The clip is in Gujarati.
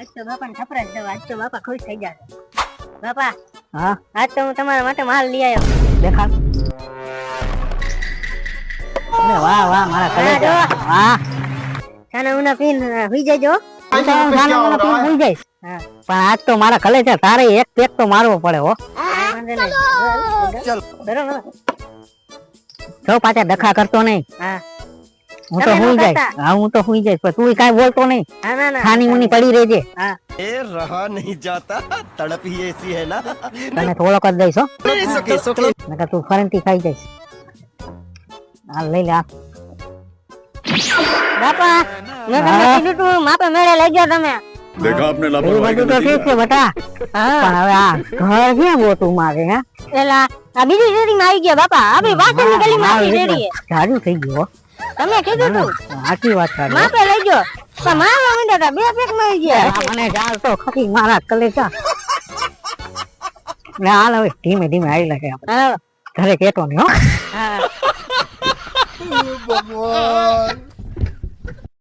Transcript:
આજ તો બાપાને થપરા જ આજ તો બાપા ખુશ થઈ જાય બાપા હા? આજ તો હું તમારા માટે માલ લઈ આવ્યો. દેખાડ. અરે વાહ વાહ મારા કલે વાહ. સાના ઉના પીન હોઈ જજો. પણ આજ તો મારા કલેજા તારે એક પેક તો મારવો પડે હો. ચલો નહીં. બરોબર. જો પાછા ડખા કરતો નહીં. હા. હું તો હુઈ જાય. હા હું તો હુઈ જાય પણ તું કાઈ બોલતો નહીં. ખાની મુની પડી રહેજે. એ રહા નહીં જાતા. તડપ એસી હે ના. તને થોડોક જ દઈશ હો. નકર તું ફરંતી ખાઈ જઈશ. આ લઈ લે આ બાપા મેં તમને કીધું તું માપે મેળે લઈ ગયો તમે. દેખા આપને લાપરવાહી કરી દીધી છે બટા. પણ હવે આ ઘર ક્યાં ગોતું મારે હે? એલા આ બીજી રેડી માં આવી ગયા બાપા. આપણી વાસણની ગલી માં આવી રેડી જાડું થઈ ગયો તમે કીધું તું. સાચી વાત કરી માપે લઈ ગયો પણ મારા મંડા તા બે પેક મળી ગયા મને જાળ તો ખખી મારા કલેચા ને હાલ હવે ધીમે ધીમે આવી લાગે આપણે. ઘરે કેતો નહીં હો ભગવાન.